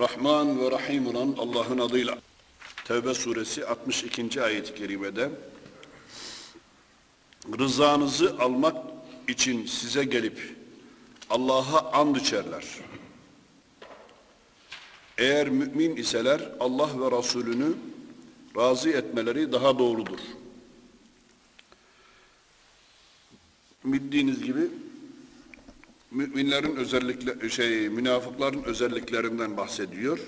Rahman ve Rahim olan Allah'ın adıyla. Tevbe suresi 62. ayet-i kerimede rızanızı almak için size gelip Allah'a and içerler. Eğer mümin iseler Allah ve Resulünü razı etmeleri daha doğrudur. Bildiğiniz gibi müminlerin özellikle şey münafıkların özelliklerinden bahsediyor.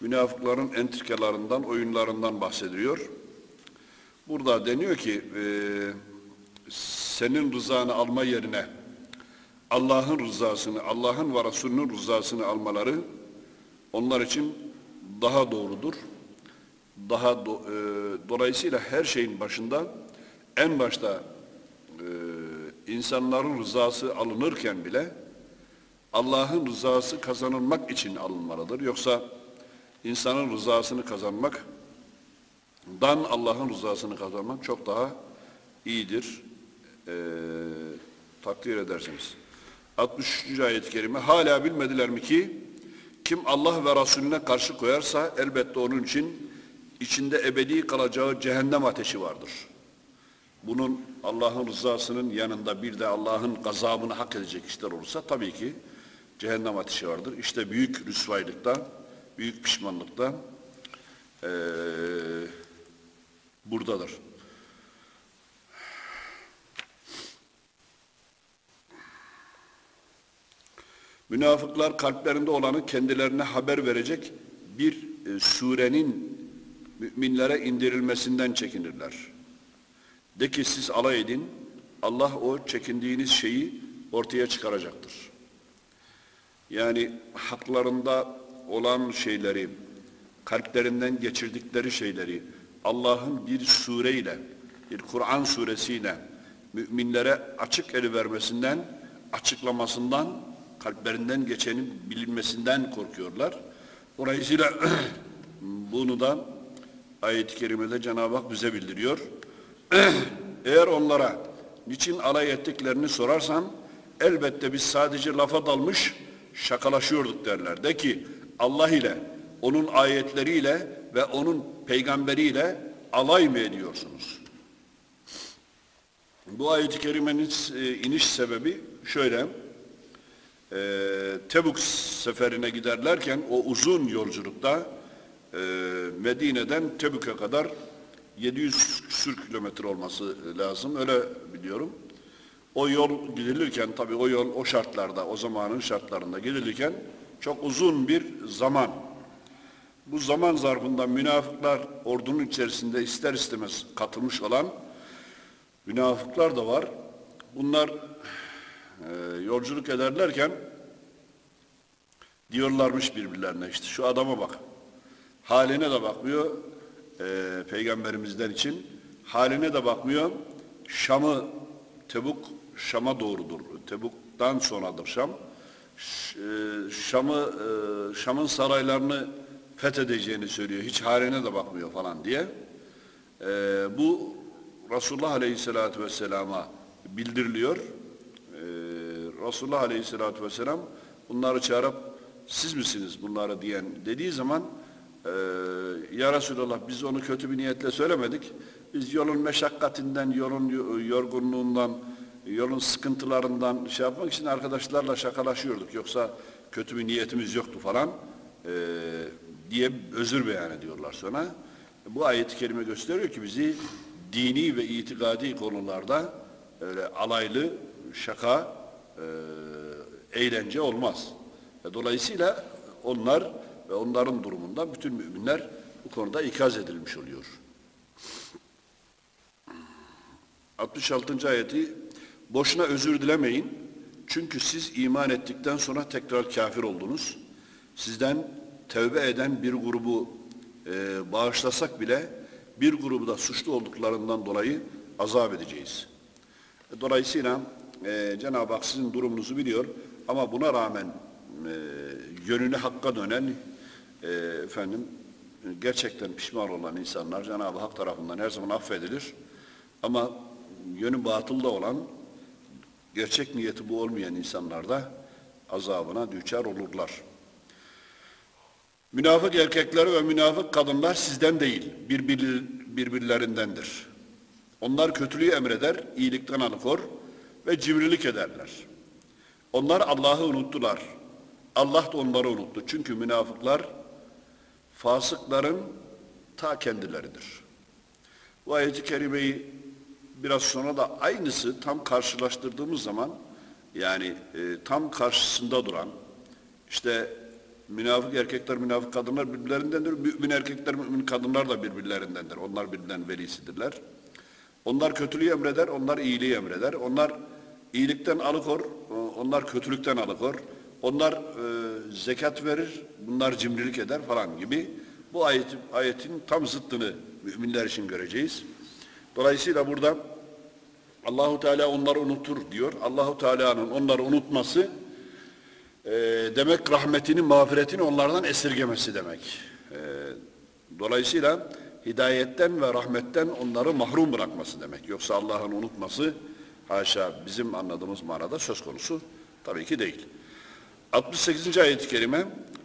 Münafıkların entrikalarından, oyunlarından bahsediyor. Burada deniyor ki e, senin rızanı alma yerine Allah'ın rızasını, Allah'ın ve Resulünün rızasını almaları onlar için daha doğrudur. Daha do, e, dolayısıyla her şeyin başında en başta insanların rızası alınırken bile Allah'ın rızası kazanılmak için alınmalıdır. Yoksa insanın rızasını kazanmak dan Allah'ın rızasını kazanmak çok daha iyidir. E, takdir edersiniz. 63. ayet-i kerime hala bilmediler mi ki kim Allah ve Resulüne karşı koyarsa elbette onun için içinde ebedi kalacağı cehennem ateşi vardır. Bunun Allah'ın rızasının yanında bir de Allah'ın gazabını hak edecek işler olursa tabii ki cehennem ateşi vardır. İşte büyük rüsvaylıkta, büyük pişmanlıkta ee, buradadır. Münafıklar kalplerinde olanı kendilerine haber verecek bir surenin müminlere indirilmesinden çekinirler. De ki siz alay edin, Allah o çekindiğiniz şeyi ortaya çıkaracaktır. Yani haklarında olan şeyleri, kalplerinden geçirdikleri şeyleri Allah'ın bir sureyle, bir Kur'an suresiyle müminlere açık eli vermesinden, açıklamasından, kalplerinden geçenin bilinmesinden korkuyorlar. Dolayısıyla bunu da ayet-i kerimede Cenab-ı Hak bize bildiriyor. Eğer onlara niçin alay ettiklerini sorarsan elbette biz sadece lafa dalmış şakalaşıyorduk derler. De ki Allah ile, onun ayetleriyle ve onun peygamberiyle alay mı ediyorsunuz? Bu ayet-i kerimenin e, iniş sebebi şöyle. E, Tebuk seferine giderlerken o uzun yolculukta e, Medine'den Tebük'e kadar 700 küsür kilometre olması lazım. Öyle biliyorum. O yol gidilirken tabii o yol o şartlarda, o zamanın şartlarında gidilirken çok uzun bir zaman. Bu zaman zarfında münafıklar ordunun içerisinde ister istemez katılmış olan münafıklar da var. Bunlar e, yolculuk ederlerken diyorlarmış birbirlerine işte şu adama bak. Haline de bakmıyor e, peygamberimizden için. Haline de bakmıyor. Şam'ı Tebuk Şam'a doğrudur. Tebuk'tan sonradır Şam. E, Şam'ı e, Şam'ın saraylarını fethedeceğini söylüyor. Hiç haline de bakmıyor falan diye. E, bu Resulullah Aleyhisselatü Vesselam'a bildiriliyor. Resulullah Aleyhisselatü Vesselam bunları çağırıp siz misiniz bunları diyen dediği zaman e, Ya Resulallah biz onu kötü bir niyetle söylemedik. Biz yolun meşakkatinden, yolun yorgunluğundan, yolun sıkıntılarından şey yapmak için arkadaşlarla şakalaşıyorduk. Yoksa kötü bir niyetimiz yoktu falan e, diye özür beyan ediyorlar sonra. Bu ayet-i kerime gösteriyor ki bizi dini ve itikadi konularda öyle alaylı şaka, e, eğlence olmaz. Dolayısıyla onlar ve onların durumundan bütün müminler bu konuda ikaz edilmiş oluyor. 66. ayeti boşuna özür dilemeyin çünkü siz iman ettikten sonra tekrar kafir oldunuz. Sizden tevbe eden bir grubu e, bağışlasak bile bir grubu da suçlu olduklarından dolayı azap edeceğiz. Dolayısıyla e, Cenab-ı Hak sizin durumunuzu biliyor ama buna rağmen e, yönünü hakka dönen e, efendim gerçekten pişman olan insanlar Cenab-ı Hak tarafından her zaman affedilir. Ama yönü batılda olan gerçek niyeti bu olmayan insanlar da azabına düçar olurlar. Münafık erkekler ve münafık kadınlar sizden değil, birbir, birbirlerindendir. Onlar kötülüğü emreder, iyilikten alıkor ve cimrilik ederler. Onlar Allah'ı unuttular. Allah da onları unuttu. Çünkü münafıklar fasıkların ta kendileridir. Bu ayet-i kerimeyi biraz sonra da aynısı tam karşılaştırdığımız zaman yani e, tam karşısında duran işte münafık erkekler, münafık kadınlar birbirlerindendir. Mümin erkekler, mümin kadınlar da birbirlerindendir. Onlar birbirinden velisidirler. Onlar kötülüğü emreder, onlar iyiliği emreder. Onlar iyilikten alıkor, onlar kötülükten alıkor. Onlar e, zekat verir, bunlar cimrilik eder falan gibi. Bu ayet, ayetin tam zıttını müminler için göreceğiz. Dolayısıyla burada Allahu Teala onları unutur diyor. Allahu Teala'nın onları unutması e, demek rahmetini, mağfiretini onlardan esirgemesi demek. E, dolayısıyla hidayetten ve rahmetten onları mahrum bırakması demek. Yoksa Allah'ın unutması haşa bizim anladığımız manada söz konusu tabii ki değil. 68. ayet-i kerime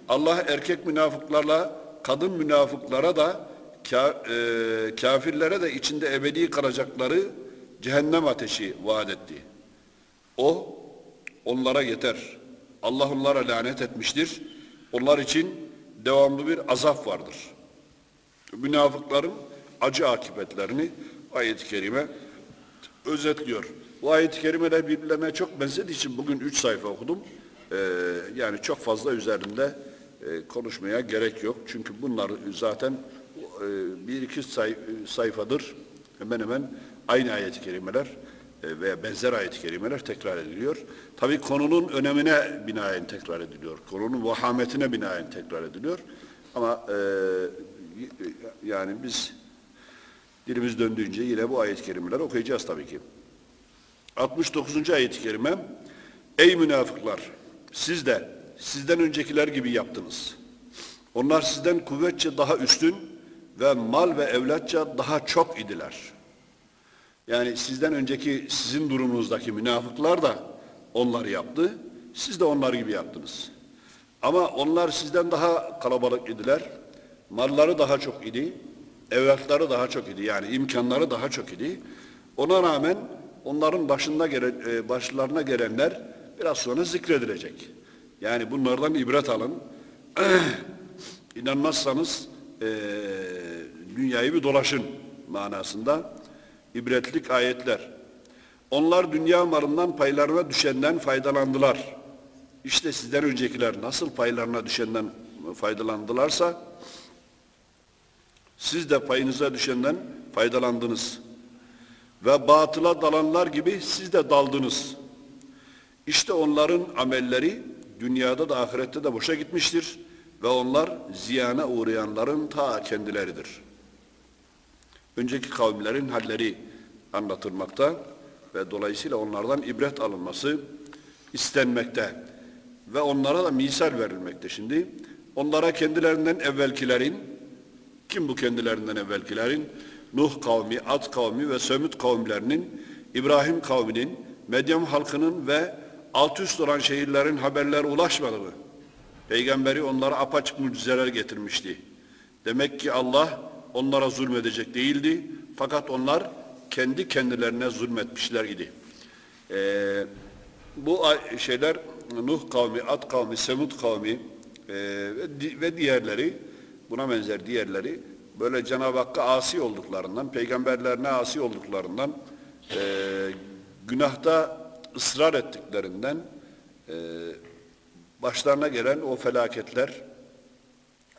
Allah erkek münafıklarla kadın münafıklara da e, kafirlere de içinde ebedi kalacakları cehennem ateşi vaat etti. O onlara yeter. Allah onlara lanet etmiştir. Onlar için devamlı bir azap vardır. Münafıkların acı akıbetlerini ayet-i kerime özetliyor. Bu ayet-i kerimeler birbirlerine çok benzediği için bugün üç sayfa okudum. Ee, yani çok fazla üzerinde e, konuşmaya gerek yok. Çünkü bunlar zaten e, bir iki say, sayfadır hemen hemen aynı ayet-i kerimeler e, veya benzer ayet-i kerimeler tekrar ediliyor. Tabi konunun önemine binaen tekrar ediliyor. Konunun vahametine binaen tekrar ediliyor. Ama yani biz dilimiz döndüğünce yine bu ayet-i kerimeleri okuyacağız tabii ki. 69. ayet-i kerime Ey münafıklar! Siz de sizden öncekiler gibi yaptınız. Onlar sizden kuvvetçe daha üstün ve mal ve evlatça daha çok idiler. Yani sizden önceki sizin durumunuzdaki münafıklar da onları yaptı. Siz de onlar gibi yaptınız. Ama onlar sizden daha kalabalık idiler. Malları daha çok idi. Evlatları daha çok idi. Yani imkanları daha çok idi. Ona rağmen onların başında gelen, e, başlarına gelenler biraz sonra zikredilecek. Yani bunlardan ibret alın. İnanmazsanız e, dünyayı bir dolaşın manasında ibretlik ayetler. Onlar dünya malından paylarına düşenden faydalandılar. İşte sizden öncekiler nasıl paylarına düşenden faydalandılarsa siz de payınıza düşenden faydalandınız. Ve batıla dalanlar gibi siz de daldınız. İşte onların amelleri dünyada da ahirette de boşa gitmiştir ve onlar ziyana uğrayanların ta kendileridir. Önceki kavimlerin halleri anlatılmakta ve dolayısıyla onlardan ibret alınması istenmekte ve onlara da misal verilmekte şimdi. Onlara kendilerinden evvelkilerin, kim bu kendilerinden evvelkilerin? Nuh kavmi, Ad kavmi ve Sömüt kavimlerinin, İbrahim kavminin, Medyam halkının ve alt üst olan şehirlerin haberleri ulaşmadı mı? Peygamberi onlara apaçık mucizeler getirmişti. Demek ki Allah onlara zulmedecek değildi. Fakat onlar kendi kendilerine zulmetmişler idi. Ee, bu şeyler Nuh kavmi, Ad kavmi, Semud kavmi e, ve diğerleri buna benzer diğerleri böyle Cenab-ı Hakk'a asi olduklarından, peygamberlerine asi olduklarından e, günahta ısrar ettiklerinden e, başlarına gelen o felaketler,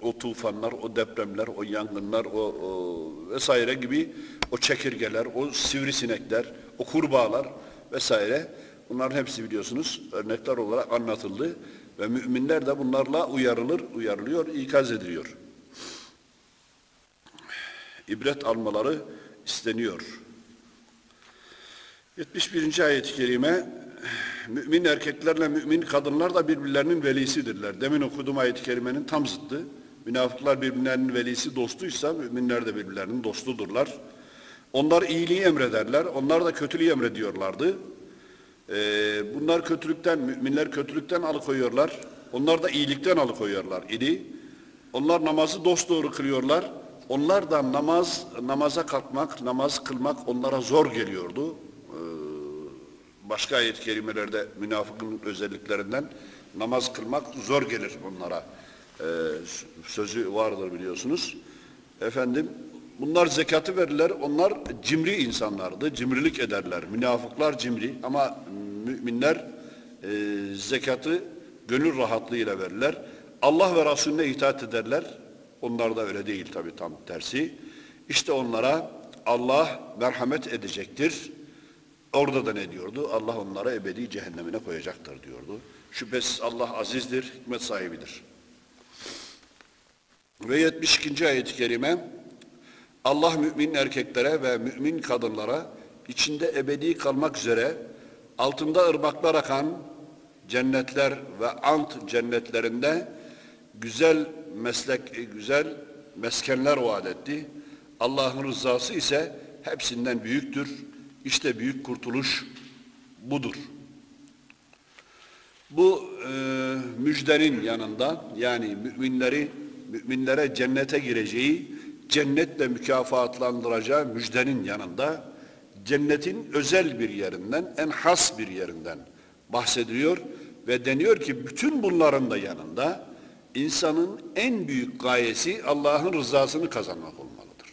o tufanlar, o depremler, o yangınlar, o, o vesaire gibi o çekirgeler, o sivrisinekler, o kurbağalar vesaire bunların hepsi biliyorsunuz örnekler olarak anlatıldı ve müminler de bunlarla uyarılır, uyarılıyor, ikaz ediliyor. İbret almaları isteniyor. 71. ayet-i kerime mümin erkeklerle mümin kadınlar da birbirlerinin velisidirler. Demin okuduğum ayet-i kerimenin tam zıttı. Münafıklar birbirlerinin velisi dostuysa müminler de birbirlerinin dostudurlar. Onlar iyiliği emrederler. Onlar da kötülüğü emrediyorlardı. Ee, bunlar kötülükten, müminler kötülükten alıkoyuyorlar. Onlar da iyilikten alıkoyuyorlar idi. Onlar namazı dosdoğru kılıyorlar. Onlar da namaz namaza kalkmak, namaz kılmak onlara zor geliyordu. Başka ayet-i kerimelerde münafıkın özelliklerinden namaz kılmak zor gelir onlara. Ee, sözü vardır biliyorsunuz. Efendim bunlar zekatı verirler. Onlar cimri insanlardı. Cimrilik ederler. Münafıklar cimri ama müminler e, zekatı gönül rahatlığıyla verirler. Allah ve Resulüne itaat ederler. Onlar da öyle değil tabi tam tersi. İşte onlara Allah merhamet edecektir. Orada da ne diyordu? Allah onlara ebedi cehennemine koyacaktır diyordu. Şüphesiz Allah azizdir, hikmet sahibidir. Ve 72. ayet-i kerime Allah mümin erkeklere ve mümin kadınlara içinde ebedi kalmak üzere altında ırmaklar akan cennetler ve ant cennetlerinde güzel meslek, güzel meskenler vaat etti. Allah'ın rızası ise hepsinden büyüktür. İşte büyük kurtuluş budur. Bu e, müjdenin yanında yani müminleri müminlere cennete gireceği, cennetle mükafatlandıracağı müjdenin yanında cennetin özel bir yerinden, en has bir yerinden bahsediliyor ve deniyor ki bütün bunların da yanında insanın en büyük gayesi Allah'ın rızasını kazanmak olmalıdır.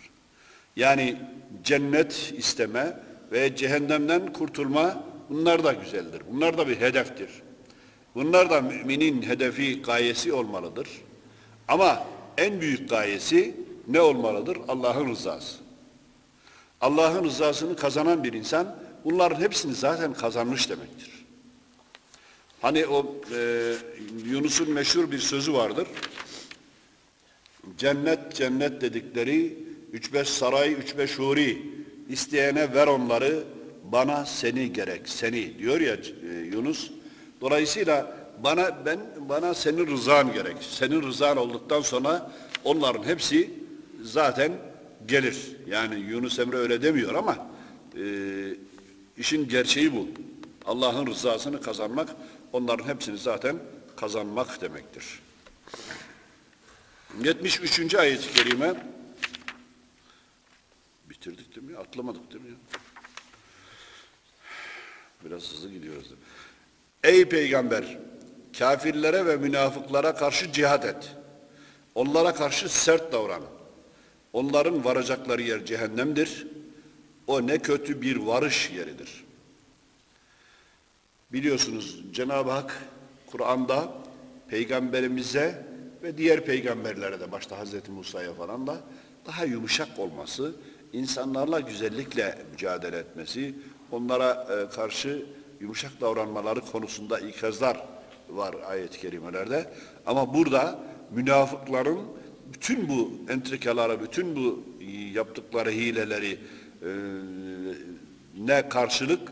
Yani cennet isteme ve cehennemden kurtulma bunlar da güzeldir. Bunlar da bir hedeftir. Bunlar da müminin hedefi, gayesi olmalıdır. Ama en büyük gayesi ne olmalıdır? Allah'ın rızası. Allah'ın rızasını kazanan bir insan bunların hepsini zaten kazanmış demektir. Hani o e, Yunus'un meşhur bir sözü vardır. Cennet cennet dedikleri üç beş saray, üç beş huri isteyene ver onları bana seni gerek seni diyor ya e, Yunus. Dolayısıyla bana ben bana senin rızan gerek. Senin rızan olduktan sonra onların hepsi zaten gelir. Yani Yunus Emre öyle demiyor ama e, işin gerçeği bu. Allah'ın rızasını kazanmak onların hepsini zaten kazanmak demektir. 73. ayet-i kerime bitirdik değil mi? Atlamadık değil mi? Biraz hızlı gidiyoruz. Ey peygamber kafirlere ve münafıklara karşı cihat et. Onlara karşı sert davran. Onların varacakları yer cehennemdir. O ne kötü bir varış yeridir. Biliyorsunuz Cenab-ı Hak Kur'an'da peygamberimize ve diğer peygamberlere de başta Hazreti Musa'ya falan da daha yumuşak olması, insanlarla güzellikle mücadele etmesi, onlara e, karşı yumuşak davranmaları konusunda ikazlar var ayet-i kerimelerde. Ama burada münafıkların bütün bu entrikaları, bütün bu yaptıkları hileleri e, ne karşılık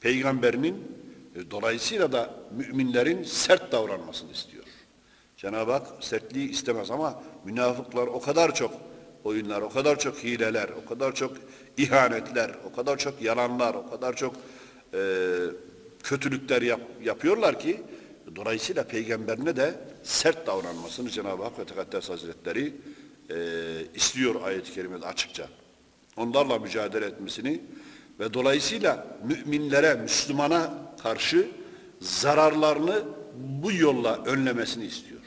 peygamberinin e, dolayısıyla da müminlerin sert davranmasını istiyor. Cenab-ı Hak sertliği istemez ama münafıklar o kadar çok oyunlar, o kadar çok hileler, o kadar çok ihanetler, o kadar çok yalanlar, o kadar çok e, kötülükler yap, yapıyorlar ki dolayısıyla peygamberine de sert davranmasını Cenab-ı Hak ve Tekaddes Hazretleri e, istiyor ayet-i kerimede açıkça. Onlarla mücadele etmesini ve dolayısıyla müminlere, Müslümana karşı zararlarını bu yolla önlemesini istiyor.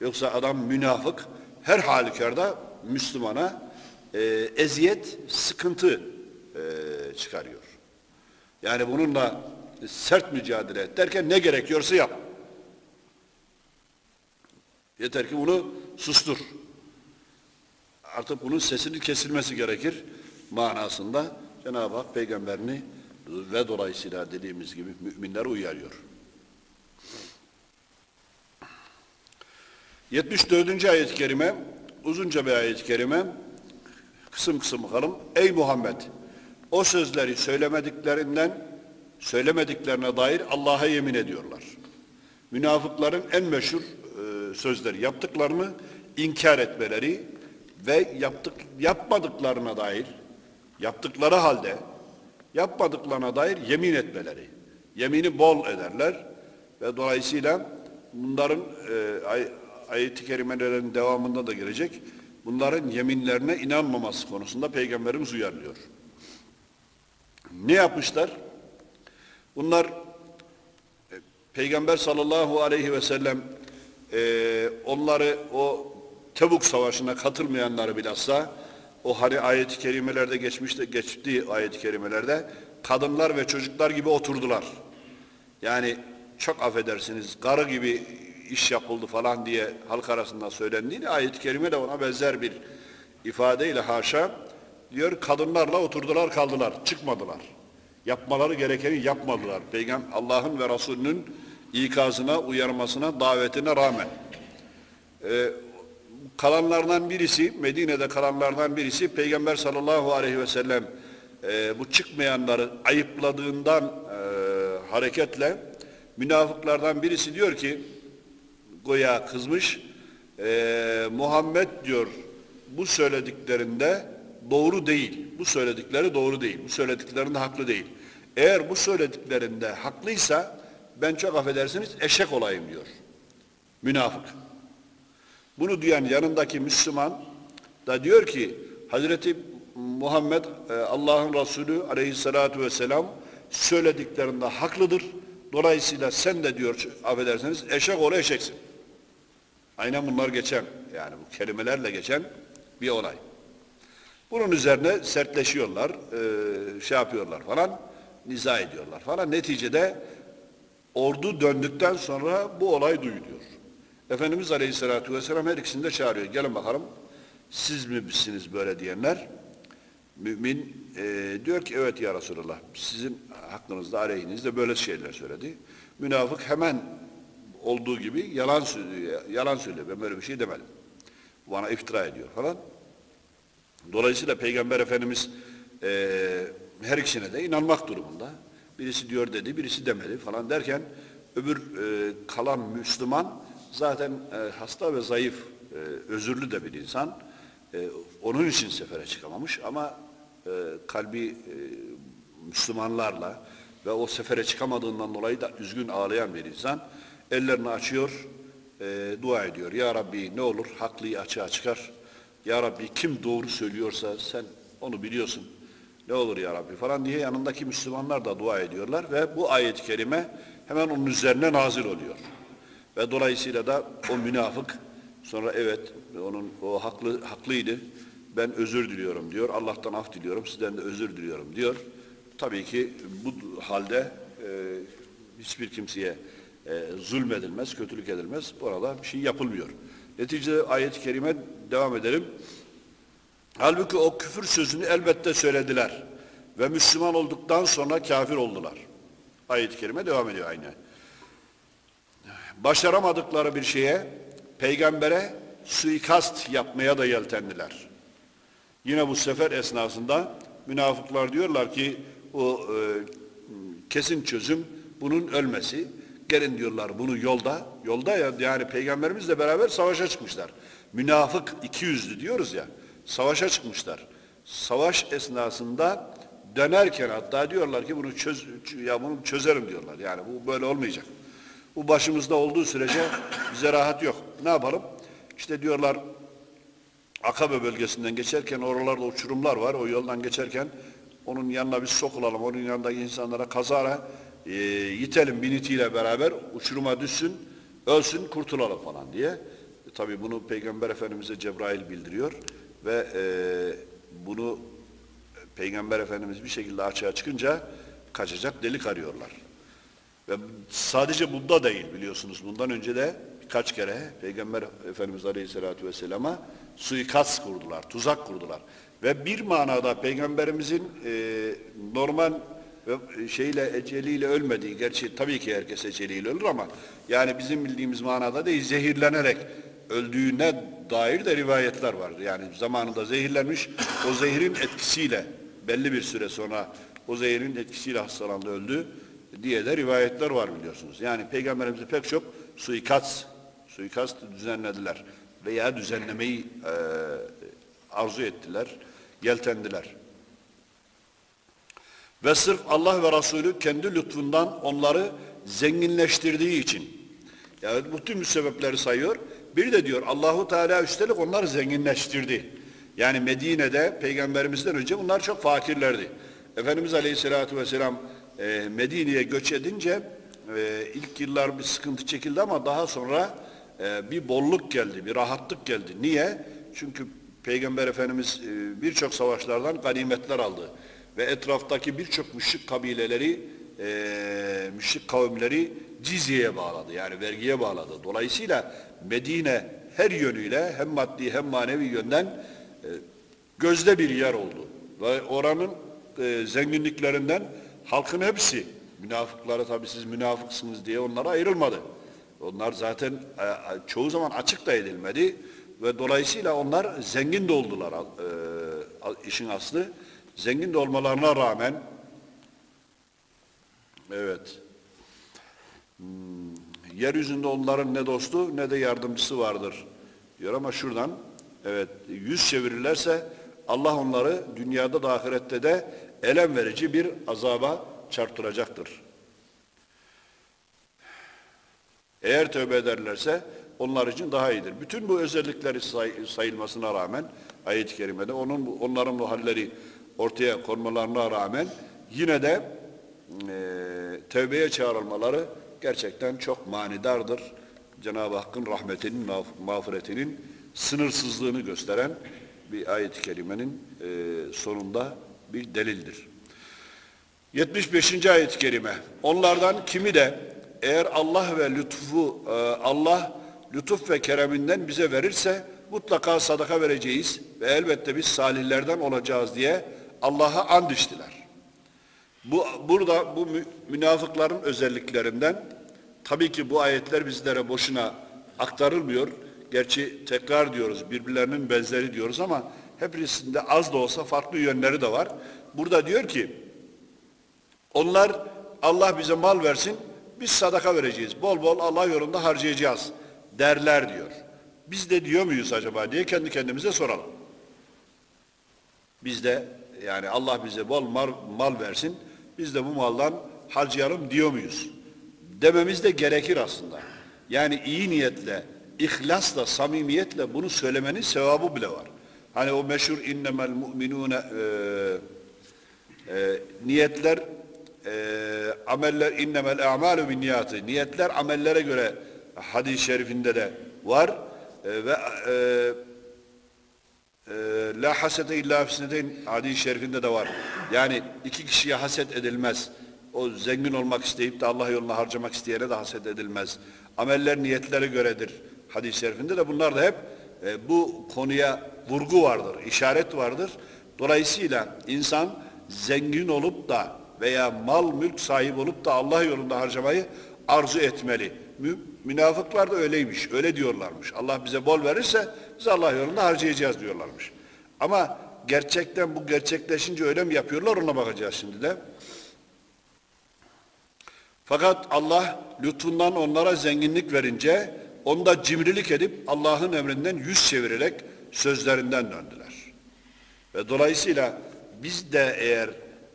Yoksa adam münafık her halükarda Müslümana e, eziyet, sıkıntı e, çıkarıyor. Yani bununla sert mücadele et derken ne gerekiyorsa yap. Yeter ki bunu sustur. Artık bunun sesinin kesilmesi gerekir manasında Cenab-ı Hak peygamberini ve dolayısıyla dediğimiz gibi müminleri uyarıyor. 74. ayet-i kerime uzunca bir ayet-i kerime kısım kısım bakalım. Ey Muhammed o sözleri söylemediklerinden söylemediklerine dair Allah'a yemin ediyorlar. Münafıkların en meşhur e, sözleri yaptıklarını inkar etmeleri ve yaptık yapmadıklarına dair yaptıkları halde yapmadıklarına dair yemin etmeleri. Yemini bol ederler ve dolayısıyla bunların e, ayet-i kerimelerin devamında da gelecek. Bunların yeminlerine inanmaması konusunda Peygamberimiz uyarlıyor. Ne yapmışlar? Bunlar e, Peygamber sallallahu aleyhi ve sellem e, onları o Tebuk Savaşı'na katılmayanları bilhassa o hani ayet-i kerimelerde geçmişte geçtiği ayet-i kerimelerde kadınlar ve çocuklar gibi oturdular. Yani çok affedersiniz karı gibi iş yapıldı falan diye halk arasında söylendiğini ayet-i kerime de ona benzer bir ifadeyle haşa diyor kadınlarla oturdular kaldılar çıkmadılar. Yapmaları gerekeni yapmadılar. Peygamber Allah'ın ve Resulünün ikazına, uyarmasına, davetine rağmen. Ee, kalanlardan birisi, Medine'de kalanlardan birisi Peygamber sallallahu aleyhi ve sellem e, bu çıkmayanları ayıpladığından e, hareketle münafıklardan birisi diyor ki goya kızmış e, Muhammed diyor bu söylediklerinde doğru değil. Bu söyledikleri doğru değil. Bu söylediklerinde haklı değil. Eğer bu söylediklerinde haklıysa ben çok affedersiniz eşek olayım diyor. Münafık. Bunu duyan yanındaki Müslüman da diyor ki Hazreti Muhammed e, Allah'ın Resulü aleyhissalatu vesselam söylediklerinde haklıdır. Dolayısıyla sen de diyor affedersiniz eşek ol eşeksin. Aynen bunlar geçen yani bu kelimelerle geçen bir olay. Bunun üzerine sertleşiyorlar, e, şey yapıyorlar falan, niza ediyorlar falan. Neticede ordu döndükten sonra bu olay duyuluyor. Efendimiz Aleyhisselatü Vesselam her ikisini de çağırıyor. Gelin bakalım siz mi misiniz böyle diyenler? Mümin e, diyor ki evet ya Resulallah sizin hakkınızda aleyhinizde böyle şeyler söyledi. Münafık hemen olduğu gibi yalan söylüyor. Yalan söylüyor. Ben böyle bir şey demedim. Bana iftira ediyor falan. Dolayısıyla Peygamber Efendimiz e, her ikisine de inanmak durumunda. Birisi diyor dedi, birisi demedi falan derken öbür e, kalan Müslüman zaten e, hasta ve zayıf, e, özürlü de bir insan. E, onun için sefere çıkamamış ama e, kalbi e, Müslümanlarla ve o sefere çıkamadığından dolayı da üzgün ağlayan bir insan ellerini açıyor, e, dua ediyor. Ya Rabbi ne olur haklıyı açığa çıkar. Ya Rabbi kim doğru söylüyorsa sen onu biliyorsun. Ne olur ya Rabbi falan diye yanındaki Müslümanlar da dua ediyorlar ve bu ayet-i kerime hemen onun üzerine nazil oluyor. Ve dolayısıyla da o münafık sonra evet onun o haklı haklıydı. Ben özür diliyorum diyor. Allah'tan af diliyorum. Sizden de özür diliyorum diyor. Tabii ki bu halde e, hiçbir kimseye e, zulmedilmez, kötülük edilmez. Burada bir şey yapılmıyor. Neticede ayet-i kerime devam edelim. Halbuki o küfür sözünü elbette söylediler. Ve Müslüman olduktan sonra kafir oldular. Ayet-i kerime devam ediyor aynı. Başaramadıkları bir şeye peygambere suikast yapmaya da yeltendiler. Yine bu sefer esnasında münafıklar diyorlar ki o e, kesin çözüm bunun ölmesi. Gelin diyorlar bunu yolda. Yolda ya yani peygamberimizle beraber savaşa çıkmışlar. Münafık iki yüzlü diyoruz ya. Savaşa çıkmışlar. Savaş esnasında dönerken hatta diyorlar ki bunu çöz ya bunu çözerim diyorlar. Yani bu böyle olmayacak. Bu başımızda olduğu sürece bize rahat yok. Ne yapalım? İşte diyorlar Akabe bölgesinden geçerken oralarda uçurumlar var. O yoldan geçerken onun yanına biz sokulalım. Onun yanındaki insanlara kazara e, yitelim binitiyle beraber uçuruma düşsün, ölsün, kurtulalım falan diye. E, Tabi bunu Peygamber Efendimiz'e Cebrail bildiriyor ve e, bunu Peygamber Efendimiz bir şekilde açığa çıkınca kaçacak delik arıyorlar. Ve sadece bunda değil biliyorsunuz. Bundan önce de birkaç kere Peygamber Efendimiz Aleyhisselatü Vesselam'a suikast kurdular, tuzak kurdular. Ve bir manada Peygamberimizin e, normal ve şeyle eceliyle ölmediği, gerçi tabii ki herkes eceliyle ölür ama yani bizim bildiğimiz manada değil, zehirlenerek öldüğüne dair de rivayetler var. Yani zamanında zehirlenmiş, o zehrin etkisiyle belli bir süre sonra o zehrin etkisiyle hastalandı, öldü diye de rivayetler var biliyorsunuz. Yani Peygamberimize pek çok suikast, suikast düzenlediler veya düzenlemeyi e, arzu ettiler, yeltendiler. Ve sırf Allah ve Resulü kendi lütfundan onları zenginleştirdiği için Yani bütün sebepleri sayıyor. Bir de diyor Allahu Teala üstelik onları zenginleştirdi. Yani Medine'de peygamberimizden önce bunlar çok fakirlerdi. Efendimiz Aleyhisselatü Vesselam e, Medine'ye göç edince e, ilk yıllar bir sıkıntı çekildi ama daha sonra e, bir bolluk geldi, bir rahatlık geldi. Niye? Çünkü Peygamber Efendimiz e, birçok savaşlardan ganimetler aldı. Ve etraftaki birçok müşrik kabileleri, e, müşrik kavimleri cizyeye bağladı. Yani vergiye bağladı. Dolayısıyla Medine her yönüyle hem maddi hem manevi yönden e, gözde bir yer oldu. Ve oranın e, zenginliklerinden halkın hepsi, münafıkları tabi siz münafıksınız diye onlara ayrılmadı. Onlar zaten e, çoğu zaman açık da edilmedi ve dolayısıyla onlar zengin de oldular e, işin aslı. Zengin de olmalarına rağmen evet hmm, yeryüzünde onların ne dostu ne de yardımcısı vardır diyor ama şuradan evet yüz çevirirlerse Allah onları dünyada da ahirette de elem verici bir azaba çarptıracaktır. Eğer tövbe ederlerse onlar için daha iyidir. Bütün bu özellikleri say, sayılmasına rağmen ayet-i kerimede onun onların bu halleri ortaya konmalarına rağmen yine de e, tövbeye çağrılmaları gerçekten çok manidardır. Cenab-ı Hakk'ın rahmetinin, mağfiretinin sınırsızlığını gösteren bir ayet-i kerimenin e, sonunda bir delildir. 75. ayet-i kerime. Onlardan kimi de eğer Allah ve lütfu e, Allah lütuf ve kereminden bize verirse mutlaka sadaka vereceğiz ve elbette biz salihlerden olacağız diye Allah'a and içtiler. Bu, burada bu münafıkların özelliklerinden tabii ki bu ayetler bizlere boşuna aktarılmıyor. Gerçi tekrar diyoruz, birbirlerinin benzeri diyoruz ama hepsinde az da olsa farklı yönleri de var. Burada diyor ki, onlar Allah bize mal versin, biz sadaka vereceğiz. Bol bol Allah yolunda harcayacağız derler diyor. Biz de diyor muyuz acaba diye kendi kendimize soralım. Biz de yani Allah bize bol mal, mal versin, biz de bu maldan harcayalım diyor muyuz? Dememiz de gerekir aslında. Yani iyi niyetle, ihlasla, samimiyetle bunu söylemenin sevabı bile var. Hani o meşhur innemel mu'minune e, e, niyetler e, ameller innemel a'malu bin niyatı niyetler amellere göre hadis-i şerifinde de var e, ve e, la hasete illa fisneteyn hadis-i şerifinde de var. Yani iki kişiye haset edilmez. O zengin olmak isteyip de Allah yoluna harcamak isteyene de haset edilmez. Ameller niyetlere göredir. Hadis-i şerifinde de bunlar da hep e, bu konuya vurgu vardır, işaret vardır. Dolayısıyla insan zengin olup da veya mal mülk sahibi olup da Allah yolunda harcamayı arzu etmeli. Münafıklar da öyleymiş, öyle diyorlarmış. Allah bize bol verirse biz Allah yolunda harcayacağız diyorlarmış. Ama gerçekten bu gerçekleşince öyle mi yapıyorlar ona bakacağız şimdi de. Fakat Allah lütfundan onlara zenginlik verince onda cimrilik edip Allah'ın emrinden yüz çevirerek sözlerinden döndüler. Ve dolayısıyla biz de eğer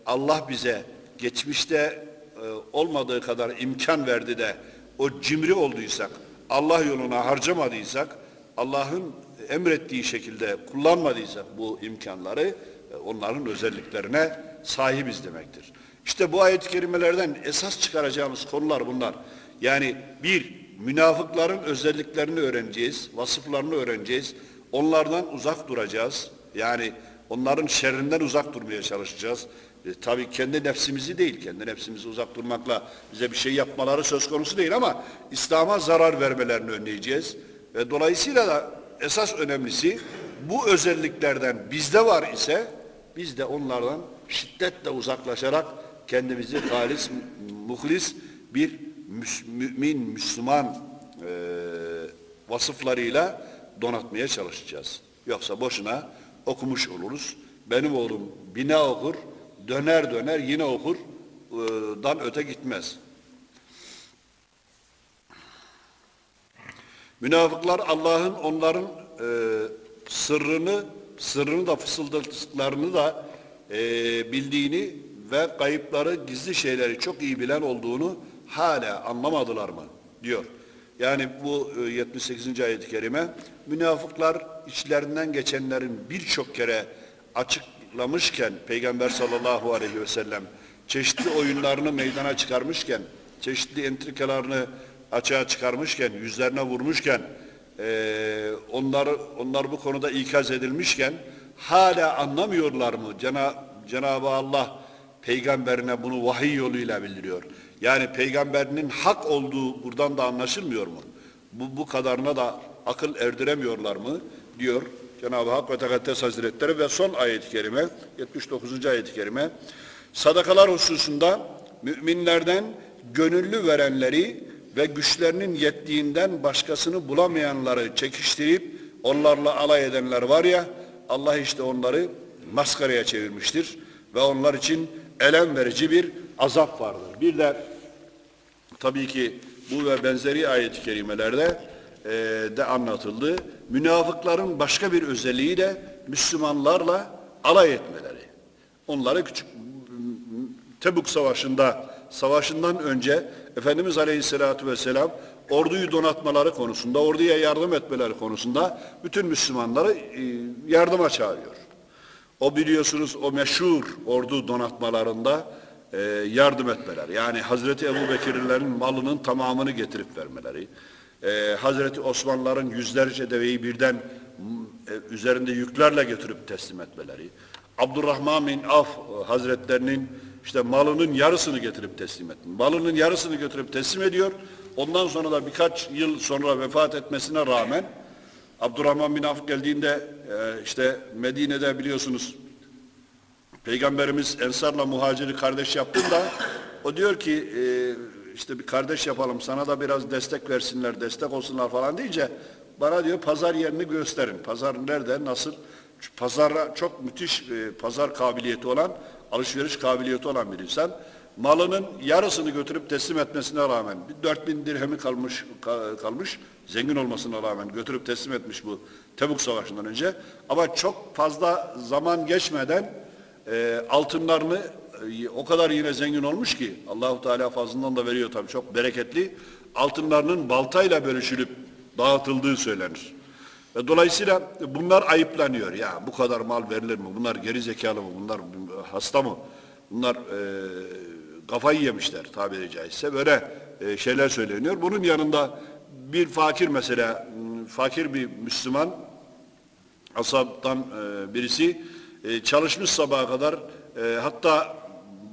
Allah bize geçmişte e, olmadığı kadar imkan verdi de o cimri olduysak, Allah yoluna harcamadıysak, Allah'ın emrettiği şekilde kullanmadıysak bu imkanları e, onların özelliklerine sahibiz demektir. İşte bu ayet-i kerimelerden esas çıkaracağımız konular bunlar. Yani bir, münafıkların özelliklerini öğreneceğiz, vasıflarını öğreneceğiz. Onlardan uzak duracağız. Yani onların şerrinden uzak durmaya çalışacağız. E, tabii kendi nefsimizi değil, kendi nefsimizi uzak durmakla bize bir şey yapmaları söz konusu değil ama İslam'a zarar vermelerini önleyeceğiz. Ve dolayısıyla da esas önemlisi bu özelliklerden bizde var ise biz de onlardan şiddetle uzaklaşarak kendimizi halis, muhlis bir mümin, Müslüman e, vasıflarıyla donatmaya çalışacağız. Yoksa boşuna okumuş oluruz. Benim oğlum bina okur, döner döner yine okur, e, dan öte gitmez. Münafıklar Allah'ın onların e, sırrını, sırrını da fısıldatıklarını da e, bildiğini ve kayıpları, gizli şeyleri çok iyi bilen olduğunu hala anlamadılar mı? diyor. Yani bu e, 78. ayet-i kerime münafıklar içlerinden geçenlerin birçok kere açıklamışken Peygamber sallallahu aleyhi ve sellem çeşitli oyunlarını meydana çıkarmışken çeşitli entrikalarını açığa çıkarmışken yüzlerine vurmuşken e, onlar onlar bu konuda ikaz edilmişken hala anlamıyorlar mı? Cena, Cenab-ı Allah peygamberine bunu vahiy yoluyla bildiriyor. Yani peygamberinin hak olduğu buradan da anlaşılmıyor mu? Bu, bu kadarına da akıl erdiremiyorlar mı? diyor Cenab-ı Hak ve Tekaddes Hazretleri ve son ayet-i kerime 79. ayet-i kerime sadakalar hususunda müminlerden gönüllü verenleri ve güçlerinin yettiğinden başkasını bulamayanları çekiştirip onlarla alay edenler var ya Allah işte onları maskaraya çevirmiştir ve onlar için elem verici bir azap vardır. Bir de tabii ki bu ve benzeri ayet-i kerimelerde e, de anlatıldı. Münafıkların başka bir özelliği de Müslümanlarla alay etmeleri. Onları küçük Tebuk Savaşı'nda savaşından önce Efendimiz Aleyhisselatü Vesselam orduyu donatmaları konusunda, orduya yardım etmeleri konusunda bütün Müslümanları e, yardıma çağırıyor. O biliyorsunuz o meşhur ordu donatmalarında e, yardım etmeler. Yani Hazreti Ebu Bekirlerin malının tamamını getirip vermeleri. E, Hazreti Osmanlıların yüzlerce deveyi birden e, üzerinde yüklerle götürüp teslim etmeleri. Abdurrahman bin Af Hazretlerinin işte malının yarısını getirip teslim etti. Malının yarısını götürüp teslim ediyor. Ondan sonra da birkaç yıl sonra vefat etmesine rağmen Abdurrahman bin Af geldiğinde e, işte Medine'de biliyorsunuz Peygamberimiz Ensar'la muhaciri kardeş yaptığında o diyor ki e, işte bir kardeş yapalım sana da biraz destek versinler, destek olsunlar falan deyince bana diyor pazar yerini gösterin. Pazar nerede, nasıl? Pazara çok müthiş e, pazar kabiliyeti olan, alışveriş kabiliyeti olan bir insan. Malının yarısını götürüp teslim etmesine rağmen, bir 4000 dirhemi kalmış, kalmış, zengin olmasına rağmen götürüp teslim etmiş bu Tebuk Savaşı'ndan önce. Ama çok fazla zaman geçmeden e, altınlarını o kadar yine zengin olmuş ki Allahu Teala fazlından da veriyor tabii çok bereketli. Altınlarının baltayla bölüşülüp dağıtıldığı söylenir. Ve dolayısıyla bunlar ayıplanıyor. Ya bu kadar mal verilir mi? Bunlar geri zekalı mı? Bunlar hasta mı? Bunlar e, kafayı yemişler tabiri caizse. Böyle e, şeyler söyleniyor. Bunun yanında bir fakir mesela, fakir bir Müslüman ashabtan e, birisi e, çalışmış sabaha kadar e, hatta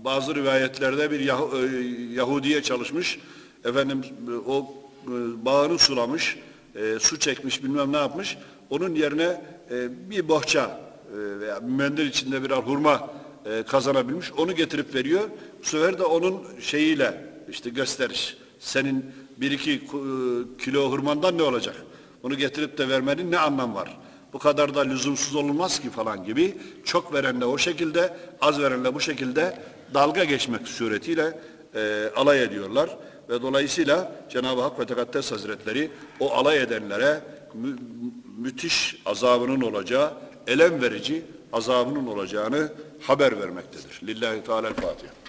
bazı rivayetlerde bir Yah e, Yahudiye çalışmış efendim o e, bağını sulamış e, su çekmiş bilmem ne yapmış. Onun yerine e, bir bohça e, veya mendil içinde birer hurma e, kazanabilmiş onu getirip veriyor. Bu sefer de onun şeyiyle işte gösteriş senin bir iki e, kilo hurmandan ne olacak? Onu getirip de vermenin ne anlam var? Bu kadar da lüzumsuz olunmaz ki falan gibi. Çok verenle o şekilde az verenle bu şekilde dalga geçmek suretiyle e, alay ediyorlar ve dolayısıyla Cenab-ı Hak ve Tekaddes Hazretleri o alay edenlere mü müthiş azabının olacağı, elem verici azabının olacağını haber vermektedir. Lillahi Teala'l-Fatiha.